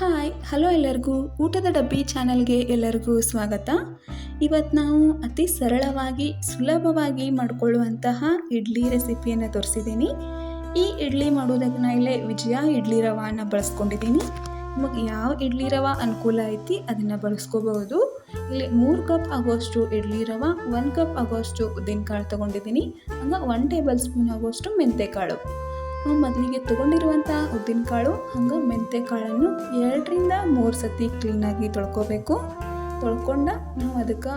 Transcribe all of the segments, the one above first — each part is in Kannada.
ಹಾಯ್, ಹಲೋ ಎಲ್ಲರಿಗೂ. ಊಟದ ಡಬ್ಬಿ ಚಾನಲ್ಗೆ ಎಲ್ಲರಿಗೂ ಸ್ವಾಗತ. ಇವತ್ತು ನಾವು ಅತಿ ಸರಳವಾಗಿ, ಸುಲಭವಾಗಿ ಮಾಡಿಕೊಳ್ಳುವಂತಹ ಇಡ್ಲಿ ರೆಸಿಪಿಯನ್ನು ತೋರಿಸಿದ್ದೀನಿ. ಈ ಇಡ್ಲಿ ಮಾಡೋದಕ್ಕೆ ನಾ ಇಲ್ಲೇ ವಿಜಯ ಇಡ್ಲಿ ರವಾನ ಬಳಸ್ಕೊಂಡಿದ್ದೀನಿ. ನಿಮಗೆ ಯಾವ ಇಡ್ಲಿ ರವ ಅನುಕೂಲ ಐತಿ ಅದನ್ನು ಬಳಸ್ಕೋಬಹುದು. ಇಲ್ಲಿ ಮೂರು ಕಪ್ ಆಗೋಷ್ಟು ಇಡ್ಲಿ ರವ, ಒಂದು ಕಪ್ ಆಗೋಷ್ಟು ಉದ್ದಿನಕಾಳು ತೊಗೊಂಡಿದ್ದೀನಿ. ಹಂಗೆ ಒನ್ ಟೇಬಲ್ ಸ್ಪೂನ್ ಆಗೋಷ್ಟು ಮೆಂತೆಕಾಳು ಮೊದಲಿಗೆ ತೊಗೊಂಡಿರುವಂತಹ ಉದ್ದಿನಕಾಳು ಹಂಗೆ ಮೆಂತೆಕಾಳನ್ನು ಎರಡರಿಂದ ಮೂರು ಸತಿ ಕ್ಲೀನಾಗಿ ತೊಳ್ಕೊಬೇಕು. ತೊಳ್ಕೊಂಡ ನಾವು ಅದಕ್ಕೆ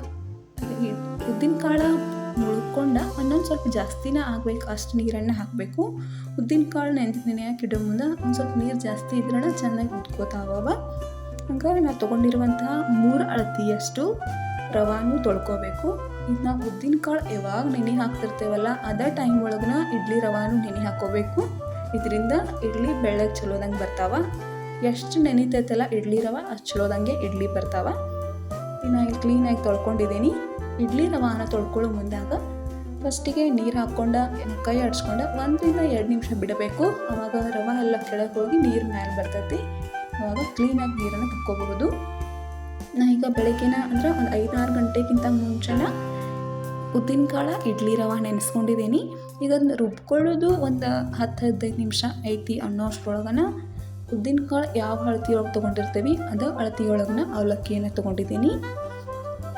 ಉದ್ದಿನಕಾಳು ಮುಳ್ಕೊಂಡ ಒಂದೊಂದು ಸ್ವಲ್ಪ ಜಾಸ್ತಿನ ಆಗ್ಬೇಕು, ಅಷ್ಟು ನೀರನ್ನು ಹಾಕಬೇಕು. ಉದ್ದಿನಕಾಳು ನೆನೆ ನೆನೆಯಕ್ಕೆ ಇಡೋ ಮುಂದೆ ಒಂದು ಸ್ವಲ್ಪ ನೀರು ಜಾಸ್ತಿ ಇದ್ರಣ ಚೆನ್ನಾಗಿ ಇಟ್ಕೋತಾವ ಹಂಗಾಗಿ ನಾವು ತೊಗೊಂಡಿರುವಂತಹ ಮೂರು ಅಳತಿಯಷ್ಟು ರವಾನು ತೊಳ್ಕೊಬೇಕು. ಇದನ್ನ ನಾವು ಯಾವಾಗ ನೆನೆ ಹಾಕ್ತಿರ್ತೇವಲ್ಲ, ಅದೇ ಟೈಮ್ ಒಳಗನ ಇಡ್ಲಿ ರವಾನು ನೆನೆ ಹಾಕ್ಕೋಬೇಕು ಇದರಿಂದ ಇಡ್ಲಿ ಬೆಳ್ಳಗೆ ಚಲೋದಂಗೆ ಬರ್ತಾವ. ಎಷ್ಟು ನೆನಿತೈತಲ್ಲ, ಇಡ್ಲಿ ರವ ಅಷ್ಟು ಚಲೋದಂಗೆ ಇಡ್ಲಿ ಬರ್ತಾವ. ಇನ್ನು ಇಲ್ಲಿ ಕ್ಲೀನಾಗಿ ತೊಳ್ಕೊಂಡಿದ್ದೀನಿ. ಇಡ್ಲಿ ರವಾನ ತೊಳ್ಕೊಳ್ಳೋ ಮುಂದಾಗ ಫಸ್ಟಿಗೆ ನೀರು ಹಾಕ್ಕೊಂಡ ಕೈ ಆಡಿಸ್ಕೊಂಡ ಒಂದರಿಂದ ಎರಡು ನಿಮಿಷ ಬಿಡಬೇಕು. ಆವಾಗ ರವೆ ಎಲ್ಲ ಕೆಳಗೆ ಹೋಗಿ ನೀರು ಮೇಲೆ ಬರ್ತೈತಿ. ಆವಾಗ ಕ್ಲೀನಾಗಿ ನೀರನ್ನು ತಕ್ಕೋಬಹುದು ನಾ ಈಗ ಬೆಳಗ್ಗೆನ ಅಂದ್ರೆ ಒಂದು ಐದಾರು ಗಂಟೆಗಿಂತ ಮುಂಚೆನ ಉದ್ದಿನಕಾಳು, ಇಡ್ಲಿ ರವೆ ನೆನೆಸ್ಕೊಂಡಿದ್ದೀನಿ. ಈಗ ಅದನ್ನ ರುಬ್ಕೊಳ್ಳೋದು ಒಂದು ಹತ್ತು ಹದಿನೈದು ನಿಮಿಷ ಐತಿ ಅನ್ನೋ ಅಷ್ಟರೊಳಗನ ಉದ್ದಿನಕಾಳು ಯಾವ ಅಳತಿಯೊಳಗೆ ತೊಗೊಂಡಿರ್ತೀವಿ ಅದು ಅಳತಿಯೊಳಗನ ಅವಲಕ್ಕಿಯನ್ನು ತೊಗೊಂಡಿದ್ದೀನಿ.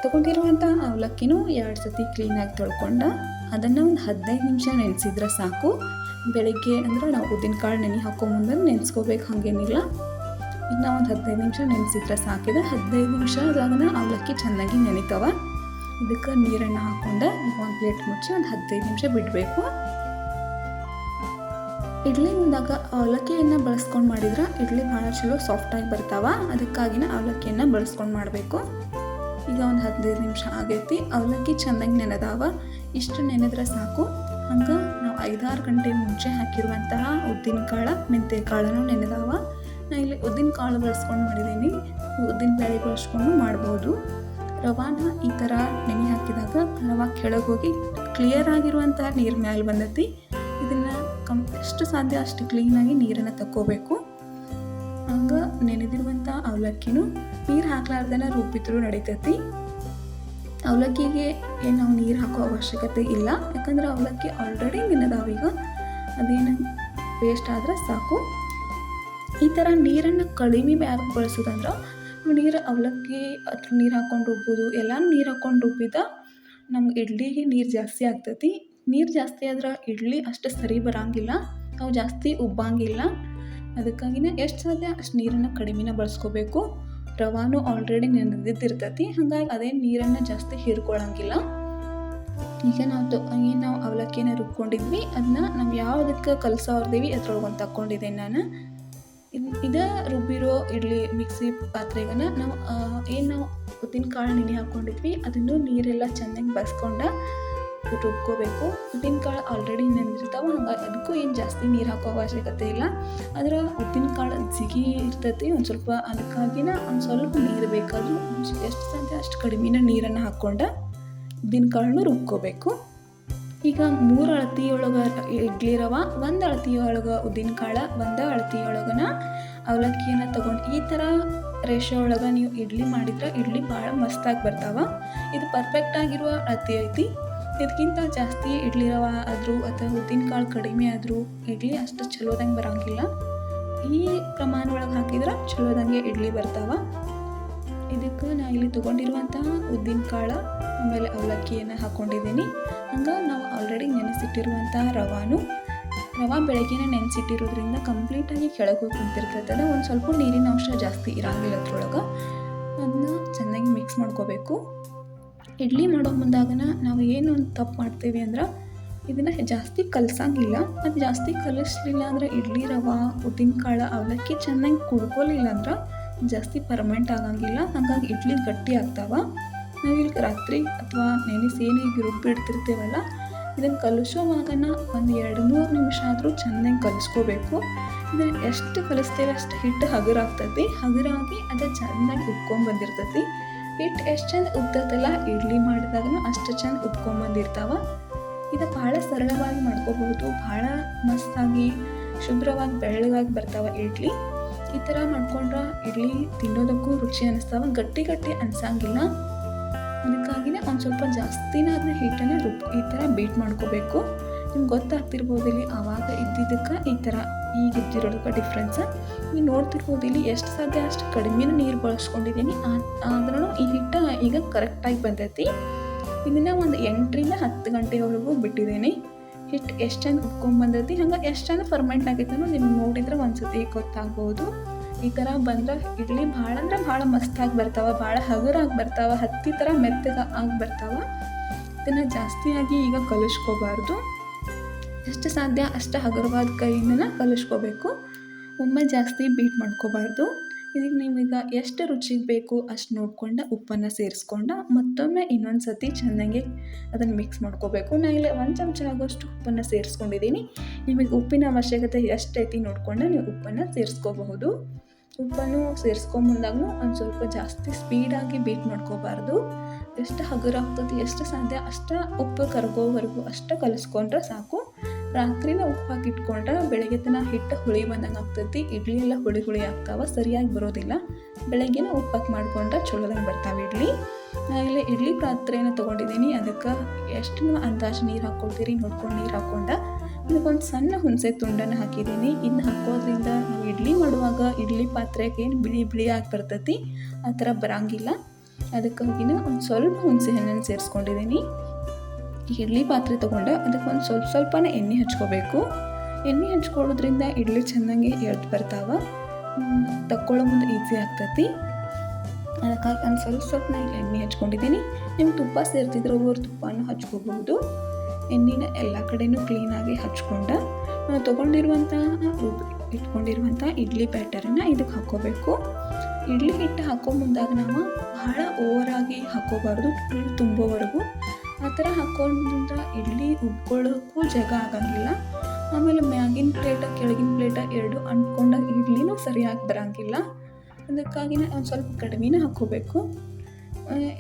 ತೊಗೊಂಡಿರುವಂಥ ಅವಲಕ್ಕಿನೂ ಎರಡು ಸತಿ ಕ್ಲೀನಾಗಿ ತೊಳ್ಕೊಂಡು ಅದನ್ನು ಒಂದು ಹದಿನೈದು ನಿಮಿಷ ನೆನೆಸಿದ್ರೆ ಸಾಕು. ಬೆಳಗ್ಗೆ ಅಂದ್ರೆ ನಾವು ಉದ್ದಿನಕಾಳು ನೆನೆ ಹಾಕೋ ಮುಂದೆ ನೆನೆಸ್ಕೋಬೇಕು ಹಾಗೇನಿಲ್ಲ. ಈಗ ನಾವು ಒಂದು ಹದಿನೈದು ನಿಮಿಷ ನೆನೆಸಿದ್ರೆ ಸಾಕಿದೆ ಹದಿನೈದು ನಿಮಿಷದಾಗನ ಅವಲಕ್ಕಿ ಚೆನ್ನಾಗಿ ನೆನಿತಾವ. ಇದಕ್ಕೆ ನೀರನ್ನು ಹಾಕ್ಕೊಂಡು ಒಂದು ಪ್ಲೇಟ್ ಮುಚ್ಚಿ ಒಂದು ಹದಿನೈದು ನಿಮಿಷ ಬಿಡಬೇಕು. ಇಡ್ಲಿ ಮುಂದಾಗ ಅವಲಕ್ಕಿಯನ್ನು ಬಳಸ್ಕೊಂಡು ಮಾಡಿದ್ರೆ ಇಡ್ಲಿ ಭಾಳ ಚಲೋ ಸಾಫ್ಟಾಗಿ ಬರ್ತಾವ. ಅದಕ್ಕಾಗಿನ ಅವಲಕ್ಕಿಯನ್ನು ಬಳಸ್ಕೊಂಡು ಮಾಡಬೇಕು. ಈಗ ಒಂದು ಹದಿನೈದು ನಿಮಿಷ ಆಗೈತಿ. ಅವಲಕ್ಕಿ ಚೆನ್ನಾಗಿ ನೆನೆದಾವ. ಇಷ್ಟು ನೆನೆದ್ರೆ ಸಾಕು. ಹಂಗೆ ನಾವು ಐದಾರು ಗಂಟೆ ಮುಂಚೆ ಹಾಕಿರುವಂತಹ ಉದ್ದಿನಕಾಳು ಮೆಂತೆಕಾಳನ್ನು ನೆನೆದಾವ. ನಾನು ಇಲ್ಲಿ ಉದ್ದಿನ ಕಾಳು ಬಳಸ್ಕೊಂಡು ಮಾಡಿದ್ದೀನಿ ಉದ್ದಿನ ಬೇಳೆ ಬಳಸ್ಕೊಂಡು ಮಾಡ್ಬೋದು. ರವಾನ ಈ ಥರ ನೆನೆ ಹಾಕಿದಾಗ ರವಾ ಕೆಳಗೆ ಹೋಗಿ ಕ್ಲಿಯರ್ ಆಗಿರುವಂತಹ ನೀರು ಮೇಲೆ ಬಂದೈತಿ. ಇದನ್ನು ಕಮ್ ಎಷ್ಟು ಸಾಧ್ಯ ಅಷ್ಟು ಕ್ಲೀನಾಗಿ ನೀರನ್ನು ತಕ್ಕೋಬೇಕು. ಹಂಗೆ ನೆನೆದಿರುವಂಥ ಅವಲಕ್ಕಿನೂ ನೀರು ಹಾಕ್ಲಾರ್ದನ ರೂಪಿದ್ರು ನಡೀತೈತಿ. ಅವಲಕ್ಕಿಗೆ ಏನು ನಾವು ನೀರು ಹಾಕೋ ಅವಶ್ಯಕತೆ ಇಲ್ಲ. ಯಾಕಂದ್ರೆ ಅವಲಕ್ಕಿ ಆಲ್ರೆಡಿ ನೆನೆದಾವೀಗ ಅದೇನು ವೇಸ್ಟ್ ಆದರೆ ಸಾಕು. ಈ ಥರ ನೀರನ್ನು ಕಡಿಮೆ ಮ್ಯಾಗ ಬಳಸೋದಂದ್ರೆ ನೀರು ಅವಲಕ್ಕಿ ಅದ್ರ ನೀರು ಹಾಕ್ಕೊಂಡು ರುಬ್ಬೋದು. ಎಲ್ಲನೂ ನೀರು ಹಾಕ್ಕೊಂಡು ರುಬ್ಬಿದ ನಮ್ಮ ಇಡ್ಲಿಗೆ ನೀರು ಜಾಸ್ತಿ ಆಗ್ತೈತಿ. ನೀರು ಜಾಸ್ತಿ ಆದ್ರೆ ಇಡ್ಲಿ ಅಷ್ಟು ಸರಿ ಬರೋಂಗಿಲ್ಲ. ಅವು ಜಾಸ್ತಿ ಉಬ್ಬಂಗಿಲ್ಲ. ಅದಕ್ಕಾಗಿನೇ ಎಷ್ಟು ಸಾಧ್ಯ ಅಷ್ಟು ನೀರನ್ನು ಕಡಿಮೆನ ಬಳಸ್ಕೋಬೇಕು. ರವಾನು ಆಲ್ರೆಡಿ ನೆನೆದಿದ್ದಿರ್ತೈತಿ. ಹಾಗಾಗಿ ಅದೇ ನೀರನ್ನು ಜಾಸ್ತಿ ಹೀರ್ಕೊಳ್ಳೋಂಗಿಲ್ಲ ಈಗ ನಾವು ಏನು ನಾವು ಅವಲಕ್ಕಿನ ರುಬ್ಕೊಂಡಿದ್ವಿ. ಅದನ್ನ ನಾವು ಯಾವುದಕ್ಕೆ ಕಲಸೋರ್ದೀವಿ ಅದ್ರೊಳಗೆ ಒಂದು ತಗೊಂಡಿದ್ದೀನಿ ನಾನು. ಇದು ರುಬ್ಬಿರೋ ಇಡ್ಲಿ ಮಿಕ್ಸಿ ಪಾತ್ರೆಗನ ನಾವು ಏನು ನಾವು ಉದ್ದಿನ ಕಾಳು ನೆನೆ ಹಾಕ್ಕೊಂಡಿದ್ವಿ ಅದನ್ನು ನೀರೆಲ್ಲ ಚೆನ್ನಾಗಿ ಬಸ್ಕೊಂಡ ರುಬ್ಕೋಬೇಕು. ಉದ್ದಿನ ಕಾಳು ಆಲ್ರೆಡಿ ನೆನೆದಿರ್ತಾವೆ ಹಂಗೆ ಅದಕ್ಕೂ ಏನು ಜಾಸ್ತಿ ನೀರು ಹಾಕೋ ಅವಶ್ಯಕತೆ ಇಲ್ಲ. ಆದ್ರೆ ಉದ್ದಿನ ಕಾಳು ಜಿಗಿ ಇರ್ತೈತಿ, ಒಂದು ಸ್ವಲ್ಪ ಅದಕ್ಕಾಗಿನ ಒಂದು ಸ್ವಲ್ಪ ನೀರು ಬೇಕಾದರೂ ಎಷ್ಟು ಸಾಧ್ಯ ಅಷ್ಟು ಕಡಿಮೆನ ನೀರನ್ನು ಹಾಕ್ಕೊಂಡು ಉದ್ದಿನ ಕಾಳನ್ನು ರುಬ್ಕೋಬೇಕು. ಈಗ ಮೂರು ಅಳತಿಯೊಳಗ ಇಡ್ಲಿ ರವೆ ಒಂದು ಅಳತಿಯೊಳಗ ಉದ್ದಿನ ಕಾಳು, ಒಂದು ಅಳತಿಯೊಳಗನ ಅವಲಕ್ಕಿಯನ್ನು ತಗೊಂಡು ಈ ಥರ ರೇಷೆ ಒಳಗೆ ನೀವು ಇಡ್ಲಿ ಮಾಡಿದ್ರೆ ಇಡ್ಲಿ ಭಾಳ ಮಸ್ತಾಗಿ ಬರ್ತಾವ. ಇದು ಪರ್ಫೆಕ್ಟ್ ಆಗಿರುವ ಅಳತಿ ಐತಿ. ಇದಕ್ಕಿಂತ ಜಾಸ್ತಿ ಇಡ್ಲಿ ರವೆ ಆದರೂ ಅಥವಾ ಉದ್ದಿನ ಕಾಳು ಕಡಿಮೆ ಆದರೂ ಇಡ್ಲಿ ಅಷ್ಟು ಚಲೋದಂಗೆ ಬರೋಂಗಿಲ್ಲ. ಈ ಪ್ರಮಾಣ ಒಳಗೆ ಹಾಕಿದ್ರೆ ಚಲೋದಂಗೆ ಇಡ್ಲಿ ಬರ್ತಾವ. ಇದಕ್ಕೆ ನಾ ಇಲ್ಲಿ ತೊಗೊಂಡಿರುವಂತಹ ಉದ್ದಿನ ಕಾಳು, ಆಮೇಲೆ ಅವಲಕ್ಕಿಯನ್ನು ಹಾಕ್ಕೊಂಡಿದ್ದೀನಿ ಹಂಗೆ ನಾವು ಆಲ್ರೆಡಿ ನೆನೆಸಿಟ್ಟಿರುವಂತಹ ರವಾನು. ರವಾ ಬೆಳಗ್ಗೆನ ನೆನೆಸಿಟ್ಟಿರೋದ್ರಿಂದ ಕಂಪ್ಲೀಟಾಗಿ ಕೆಳಗೆ ಹೋಗಿ ಕುಂತಿರ್ತೈತಲ್ಲ ಒಂದು ಸ್ವಲ್ಪ ನೀರಿನ ಅಂಶ ಜಾಸ್ತಿ ಇರಂಗಿಲ್ಲ ಅದ್ರೊಳಗೆ. ಅದನ್ನ ಚೆನ್ನಾಗಿ ಮಿಕ್ಸ್ ಮಾಡ್ಕೋಬೇಕು. ಇಡ್ಲಿ ಮಾಡೋ ಮುಂದಾಗನ ನಾವು ಏನು ಒಂದು ತಪ್ಪು ಮಾಡ್ತೀವಿ ಅಂದ್ರೆ ಇದನ್ನು ಜಾಸ್ತಿ ಕಲಸಂಗಿಲ್ಲ. ಅದು ಜಾಸ್ತಿ ಕಲಿಸ್ಲಿಲ್ಲ ಅಂದ್ರೆ ಇಡ್ಲಿ, ರವೆ, ಉದ್ದಿನ ಕಾಳು, ಅವಲಕ್ಕಿ ಚೆನ್ನಾಗಿ ಕುಡ್ಕೊಲಿಲ್ಲ ಅಂದ್ರೆ ಜಾಸ್ತಿ ಪರ್ಮೆಂಟ್ ಆಗಂಗಿಲ್ಲ. ಹಾಗಾಗಿ ಇಡ್ಲಿ ಗಟ್ಟಿ ಆಗ್ತಾವ. ನಾವು ಇಲ್ಲಿ ರಾತ್ರಿ ಅಥವಾ ನೆನೆಸಿ ಏನಿಗೆ ರುಬ್ಬಿಡ್ತಿರ್ತೀವಲ್ಲ ಇದನ್ನು ಕಲಿಸೋವಾಗನ ಒಂದು ಎರಡು ಮೂರು ನಿಮಿಷ ಆದರೂ ಚೆನ್ನಾಗಿ ಕಲಿಸ್ಕೋಬೇಕು. ಇದನ್ನು ಎಷ್ಟು ಕಲಿಸ್ತೇವೆ ಅಷ್ಟು ಹಿಟ್ಟು ಹಗುರಾಗ್ತೈತಿ ಹಗುರಾಗಿ ಅದು ಚೆನ್ನಾಗಿ ಉಬ್ಕೊಂಬಂದಿರ್ತೈತಿ ಹಿಟ್ಟು ಎಷ್ಟು ಚಂದ ಉಬ್ತೈತಲ್ಲ ಇಡ್ಲಿ ಮಾಡಿದಾಗನೂ ಅಷ್ಟು ಚಂದ ಉಬ್ಕೊಂಬಂದಿರ್ತಾವ ಇದು ಭಾಳ ಸರಳವಾಗಿ ಮಾಡ್ಕೋಬಹುದು. ಭಾಳ ಮಸ್ತಾಗಿ, ಶುಭ್ರವಾಗಿ ಬೆಳ್ಳಗಾಗಿ ಬರ್ತಾವ ಇಡ್ಲಿ. ಈ ಥರ ಮಾಡ್ಕೊಂಡ್ರೆ ಇಡ್ಲಿ ತಿನ್ನೋದಕ್ಕೂ ರುಚಿ ಅನ್ನಿಸ್ತಾವ. ಗಟ್ಟಿ ಗಟ್ಟಿ ಅನ್ಸಂಗಿಲ್ಲ. ಅದಕ್ಕಾಗಿನೇ ಒಂದು ಸ್ವಲ್ಪ ಜಾಸ್ತಿನ ಅದನ್ನ ಹಿಟ್ಟನ್ನು ರುಬ್ ಈ ಥರ ಬೀಟ್ ಮಾಡ್ಕೋಬೇಕು. ನಿಮ್ಗೆ ಗೊತ್ತಾಗ್ತಿರ್ಬೋದು ಇಲ್ಲಿ ಆವಾಗ ಇದ್ದಿದ್ದಕ್ಕೆ ಈ ಥರ ಈಗ ಇದ್ದಿರೋದಕ್ಕೆ ಡಿಫ್ರೆನ್ಸ್ ನೀವು ನೋಡ್ತಿರ್ಬೋದು ಇಲ್ಲಿ ಎಷ್ಟು ಸಾಧ್ಯ ಅಷ್ಟು ಕಡಿಮೆ ನೀರು ಬಳಸ್ಕೊಂಡಿದ್ದೀನಿ ಆದ್ರೂ ಈ ಹಿಟ್ಟು ಈಗ ಕರೆಕ್ಟಾಗಿ ಬಂದೈತಿ. ಇದನ್ನು ಒಂದು ಎಂಟರಿಂದ ಹತ್ತು ಗಂಟೆವರೆಗೂ ಬಿಟ್ಟಿದ್ದೀನಿ ಹಿಟ್ಟು ಎಷ್ಟು ಚೆಂದ ಉಟ್ಕೊಂಡ್ಬಂದೈತಿ ಹಂಗೆ ಎಷ್ಟು ಚೆಂದ ಫರ್ಮೆಂಟ್ ಆಗೈತನೋ ನಿಮ್ಗೆ ನೋಡಿದ್ರೆ ಒಂದ್ಸತಿ ಗೊತ್ತಾಗ್ಬೋದು. ಈ ಥರ ಬಂದ್ರೆ ಇಡ್ಲಿ ಭಾಳ ಅಂದ್ರೆ ಭಾಳ ಮಸ್ತಾಗಿ ಬರ್ತಾವೆ, ಭಾಳ ಹಗುರಾಗಿ ಬರ್ತಾವೆ, ಹತ್ತಿ ಥರ ಮೆತ್ತಗೆ ಆಗಿ ಬರ್ತಾವೆ. ಇದನ್ನು ಜಾಸ್ತಿಯಾಗಿ ಈಗ ಕಲಿಸ್ಕೋಬಾರ್ದು. ಎಷ್ಟು ಸಾಧ್ಯ ಅಷ್ಟು ಹಗುರವಾದ ಕೈಯಿಂದನ ಕಲಿಸ್ಕೋಬೇಕು. ಒಮ್ಮೆ ಜಾಸ್ತಿ ಬೀಟ್ ಮಾಡ್ಕೋಬಾರ್ದು. ಇದಕ್ಕೆ ನೀವೀಗ ಎಷ್ಟು ರುಚಿಗೆ ಬೇಕು ಅಷ್ಟು ನೋಡ್ಕೊಂಡು ಉಪ್ಪನ್ನು ಸೇರಿಸ್ಕೊಂಡು ಮತ್ತೊಮ್ಮೆ ಇನ್ನೊಂದು ಸತಿ ಚೆನ್ನಾಗಿ ಅದನ್ನು ಮಿಕ್ಸ್ ಮಾಡ್ಕೋಬೇಕು. ನಾನು ಇಲ್ಲಿ ಒಂದು ಚಮಚ ಆಗೋಷ್ಟು ಉಪ್ಪನ್ನು ಸೇರಿಸ್ಕೊಂಡಿದ್ದೀನಿ ನಿಮಗೆ ಉಪ್ಪಿನ ಅವಶ್ಯಕತೆ ಎಷ್ಟೈತಿ ನೋಡಿಕೊಂಡು ನೀವು ಉಪ್ಪನ್ನು ಸೇರಿಸ್ಕೋಬಹುದು. ಉಪ್ಪನ್ನು ಸೇರಿಸ್ಕೊಂಬಂದಾಗೂ ಒಂದು ಸ್ವಲ್ಪ ಜಾಸ್ತಿ ಸ್ಪೀಡಾಗಿ ಬೀಟ್ ಮಾಡ್ಕೋಬಾರ್ದು. ಎಷ್ಟು ಹಗುರ ಆಗ್ತದೆ ಎಷ್ಟು ಸಾಧ್ಯ, ಅಷ್ಟು ಉಪ್ಪು ಕರಗೋವರೆಗೂ ಅಷ್ಟು ಕಲಿಸ್ಕೊಂಡ್ರೆ ಸಾಕು. ರಾತ್ರಿನ ನಾವು ಹಾಕಿ ಇಟ್ಕೊಂಡ್ರೆ ಬೆಳಗ್ಗೆ ತನ ಹಿಟ್ಟು ಹುಳಿ ಬಂದಂಗೆ ಆಗ್ತೈತಿ ಇಡ್ಲಿ ಎಲ್ಲ ಹುಳಿ ಹುಳಿ ಆಗ್ತಾವ, ಸರಿಯಾಗಿ ಬರೋದಿಲ್ಲ. ಬೆಳಗ್ಗೆನ ಉಪ್ಪಾಕಿ ಮಾಡ್ಕೊಂಡ್ರೆ ಚಲೋದಾಗಿ ಬರ್ತಾವೆ ಇಡ್ಲಿ. ಇಲ್ಲಿ ಇಡ್ಲಿ ಪಾತ್ರೆನ ತೊಗೊಂಡಿದ್ದೀನಿ ಅದಕ್ಕೆ ಎಷ್ಟು ಅಂದಾಜು ನೀರು ಹಾಕ್ಕೊಳ್ತೀರಿ ನೋಡ್ಕೊಂಡು ನೀರು ಹಾಕ್ಕೊಂಡ ಇದಕ್ಕೊಂದು ಸಣ್ಣ ಹುಣಸೆ ತುಂಡನ್ನು ಹಾಕಿದ್ದೀನಿ ಇನ್ನು ಹಾಕೋದ್ರಿಂದ ನಾವು ಇಡ್ಲಿ ಮಾಡುವಾಗ ಇಡ್ಲಿ ಪಾತ್ರೆಗೆ ಏನು ಬಿಳಿ ಬಿಳಿ ಆಗಿ ಬರ್ತೈತಿ, ಆ ಥರ ಬರೋಂಗಿಲ್ಲ. ಅದಕ್ಕಾಗಿನ ಒಂದು ಸ್ವಲ್ಪ ಹುಣಸೆ ಹಣ್ಣನ್ನು ಸೇರಿಸ್ಕೊಂಡಿದ್ದೀನಿ ಇಡ್ಲಿ ಪಾತ್ರೆ ತೊಗೊಂಡು. ಅದಕ್ಕೆ ಒಂದು ಸ್ವಲ್ಪ ಸ್ವಲ್ಪನೇ ಎಣ್ಣೆ ಹಚ್ಕೋಬೇಕು. ಎಣ್ಣೆ ಹಚ್ಕೊಳ್ಳೋದ್ರಿಂದ ಇಡ್ಲಿ ಚೆನ್ನಾಗಿ ಎಳ್ದು ಬರ್ತಾವ. ತಕ್ಕೊಳ್ಳೋ ಮುಂದೆ ಈಸಿ ಆಗ್ತೈತಿ. ಅದಕ್ಕಾಗಿ ಒಂದು ಸ್ವಲ್ಪ ಸ್ವಲ್ಪ ನಾನು ಎಣ್ಣೆ ಹಚ್ಕೊಂಡಿದ್ದೀನಿ. ನಿಮ್ಗೆ ತುಪ್ಪ ಸೇರ್ತಿದ್ರೆ ಒಬ್ಬರು ತುಪ್ಪನೂ ಹಚ್ಕೋಬಹುದು. ಎಣ್ಣೆನ ಎಲ್ಲ ಕಡೆಯೂ ಕ್ಲೀನಾಗಿ ಹಚ್ಕೊಂಡ ನಾವು ತೊಗೊಂಡಿರುವಂಥ ಇಟ್ಕೊಂಡಿರುವಂಥ ಇಡ್ಲಿ ಬ್ಯಾಟರನ್ನು ಇದಕ್ಕೆ ಹಾಕ್ಕೋಬೇಕು ಇಡ್ಲಿ ಹಿಟ್ಟು ಹಾಕೋ ಮುಂದಾಗ ನಾವು ಬಹಳ ಓವರಾಗಿ ಹಾಕೋಬಾರ್ದು. ತುಂಬೋವರೆಗೂ. ಥರ ಹಾಕ್ಕೊಂಡ್ರೆ ಇಡ್ಲಿ ಉಬ್ಕೊಳ್ಳೋಕ್ಕೂ ಜಾಗ ಆಗಂಗಿಲ್ಲ. ಆಮೇಲೆ ಮ್ಯಾಗಿನ ಪ್ಲೇಟ, ಕೆಳಗಿನ ಪ್ಲೇಟ ಎರಡು ಅಂಟ್ಕೊಂಡಾಗ ಇಡ್ಲಿನೂ ಸರಿಯಾಗಿ ಬರೋಂಗಿಲ್ಲ. ಅದಕ್ಕಾಗಿ ಒಂದು ಸ್ವಲ್ಪ ಕಡಿಮೆನೇ ಹಾಕ್ಕೋಬೇಕು.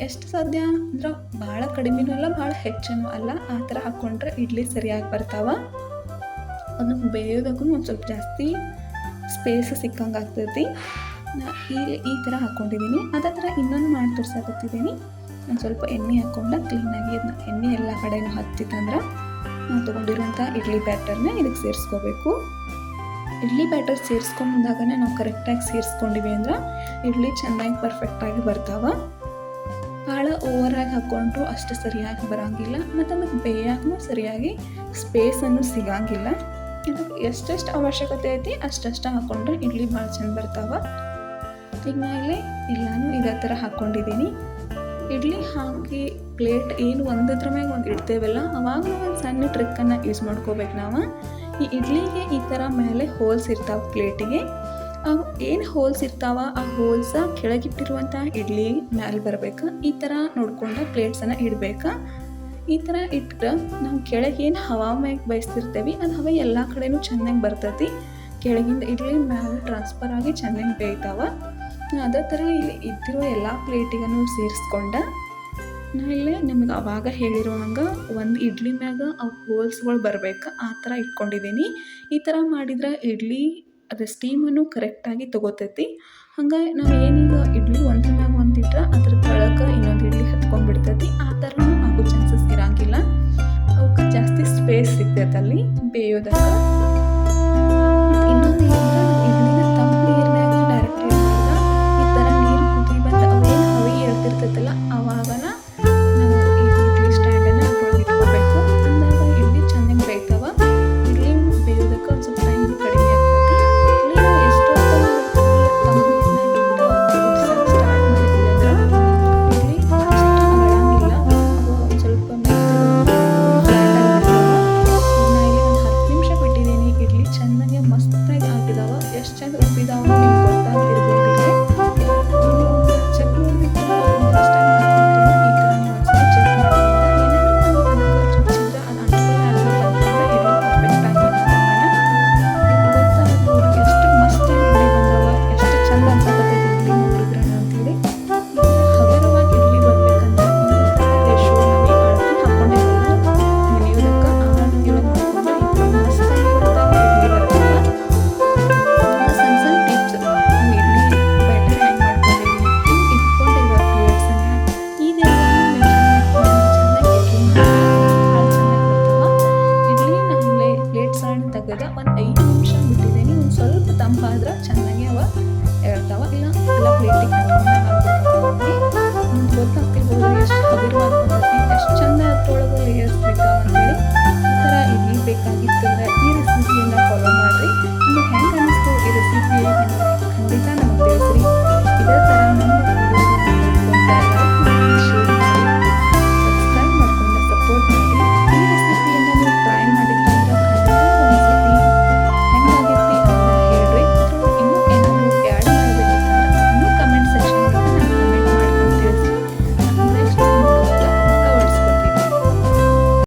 ಎಷ್ಟು ಸಾಧ್ಯ ಅಂದ್ರೆ ಭಾಳ ಕಡಿಮೆನೂ ಅಲ್ಲ ಭಾಳ ಹೆಚ್ಚನೂ ಅಲ್ಲ. ಆ ಥರ ಹಾಕ್ಕೊಂಡ್ರೆ ಇಡ್ಲಿ ಸರಿಯಾಗಿ ಬರ್ತಾವ. ಅದನ್ನು ಬೇಯೋದಕ್ಕೂ ಒಂದು ಸ್ವಲ್ಪ ಜಾಸ್ತಿ ಸ್ಪೇಸ್ ಸಿಕ್ಕಂಗೆ ಆಗ್ತೈತಿ. ಈ ಈ ಥರ ಹಾಕ್ಕೊಂಡಿದ್ದೀನಿ ಅದೇ ಥರ ಇನ್ನೊಂದು ಮಾಡಿ ತೋರ್ಸಾಕತ್ತಿದ್ದೀನಿ ಒಂದು ಸ್ವಲ್ಪ ಎಣ್ಣೆ ಹಾಕ್ಕೊಂಡು ಕ್ಲೀನಾಗಿ ಅದನ್ನ ಎಣ್ಣೆ ಎಲ್ಲ ಕಡೆನೂ ಹತ್ತಿತ್ತಂದ್ರೆ ನಾವು ತೊಗೊಂಡಿರುವಂಥ ಇಡ್ಲಿ ಬ್ಯಾಟರ್ನ ಇದಕ್ಕೆ ಸೇರಿಸ್ಕೋಬೇಕು. ಇಡ್ಲಿ ಬ್ಯಾಟರ್ ಸೇರಿಸ್ಕೊಂಡಾಗನೇ ನಾವು ಕರೆಕ್ಟಾಗಿ ಸೇರಿಸ್ಕೊಂಡಿವಿ ಅಂದ್ರೆ ಇಡ್ಲಿ ಚೆನ್ನಾಗಿ ಪರ್ಫೆಕ್ಟಾಗಿ ಬರ್ತಾವೆ. ಭಾಳ ಓವರಾಗಿ ಹಾಕ್ಕೊಂಡ್ರು ಅಷ್ಟು ಸರಿಯಾಗಿ ಬರೋಂಗಿಲ್ಲ ಮತ್ತು ಅದಕ್ಕೆ ಬೇಯಾಗೂ ಸರಿಯಾಗಿ ಸ್ಪೇಸನ್ನು ಸಿಗಂಗಿಲ್ಲ. ಇದಕ್ಕೆ ಎಷ್ಟೆಷ್ಟು ಅವಶ್ಯಕತೆ ಐತಿ ಅಷ್ಟಷ್ಟು ಹಾಕ್ಕೊಂಡ್ರೆ ಇಡ್ಲಿ ಭಾಳ ಚೆಂದ ಬರ್ತಾವೆ. ಈಗ ನಾ ಇಲ್ಲಿ ಎಲ್ಲನೂ ಇದೇ ಥರ ಹಾಕ್ಕೊಂಡಿದ್ದೀನಿ ಇಡ್ಲಿ, ಹಾಕಿ, ಪ್ಲೇಟ್ ಏನು ಒಂದದ್ರ ಮ್ಯಾಗ ಒಂದು ಇಡ್ತೇವಲ್ಲ, ಅವಾಗ ಒಂದು ಸಣ್ಣ ಟ್ರಿಕ್ಕನ್ನು ಯೂಸ್ ಮಾಡ್ಕೋಬೇಕು ನಾವು. ಈ ಇಡ್ಲಿಗೆ ಈ ಥರ ಮೇಲೆ ಹೋಲ್ಸ್ ಇರ್ತಾವೆ ಪ್ಲೇಟಿಗೆ ಅವು ಏನು ಹೋಲ್ಸ್ ಇರ್ತಾವ, ಆ ಹೋಲ್ಸ ಕೆಳಗಿಟ್ಟಿರುವಂಥ ಇಡ್ಲಿ ಮ್ಯಾಲೆ ಬರಬೇಕು. ಈ ಥರ ನೋಡ್ಕೊಂಡು ಪ್ಲೇಟ್ಸನ್ನು ಇಡಬೇಕು. ಈ ಥರ ಇಟ್ಟರೆ ನಾವು ಕೆಳಗೆ ಏನು ಹವಾ ಮ್ಯಾಗ ಬಯಸ್ತಿರ್ತೇವೆ ಅದು ಹವಾ ಎಲ್ಲ ಕಡೆನೂ ಚೆನ್ನಾಗಿ ಬರ್ತೈತಿ. ಕೆಳಗಿಂದ ಇಡ್ಲಿ ಮ್ಯಾಲೆ ಟ್ರಾನ್ಸ್ಫರ್ ಆಗಿ ಚೆನ್ನಾಗಿ ಬೇಯ್ತಾವೆ. ಅದೇ ಥರ ಇಲ್ಲಿ ಇದ್ದಿರೋ ಎಲ್ಲ ಪ್ಲೇಟಿಗೂ ಸೇರಿಸ್ಕೊಂಡೆ. ನಾ ಇಲ್ಲಿ ನಿಮ್ಗೆ ಅವಾಗ ಹೇಳಿರೋ ಹಂಗೆ ಒಂದು ಇಡ್ಲಿ ಮ್ಯಾಗ ಅವು ಹೋಲ್ಸ್ಗಳು ಬರಬೇಕು, ಆ ಥರ ಇಟ್ಕೊಂಡಿದ್ದೀನಿ. ಈ ಥರ ಮಾಡಿದ್ರೆ ಇಡ್ಲಿ ಅದು ಸ್ಟೀಮನ್ನು ಕರೆಕ್ಟಾಗಿ ತೊಗೋತೈತಿ. ಹಂಗೆ ನಾವು ಏನೀಗ ಇಡ್ಲಿ ಒಂದು ಮ್ಯಾಗ ಒಂದು ಅದ್ರ ಕೆಳಗೆ ಇನ್ನೊಂದು ಇಡ್ಲಿ ಹತ್ಕೊಂಡ್ಬಿಡ್ತೈತಿ. ಆ ಥರ ಆಗೋ ಚಾನ್ಸಸ್ ಇರೋಂಗಿಲ್ಲ. ಅವಕ್ಕೆ ಜಾಸ್ತಿ ಸ್ಪೇಸ್ ಸಿಗ್ತೈತೆ ಅಲ್ಲಿ ಬೇಯೋದಕ್ಕೆ. ನಿಮಿಷ ಬಿಟ್ಟಿದ್ದೀನಿ. ಒಂದು ಸ್ವಲ್ಪ ತಂಪಾದ್ರೆ ಚೆನ್ನಾಗಿ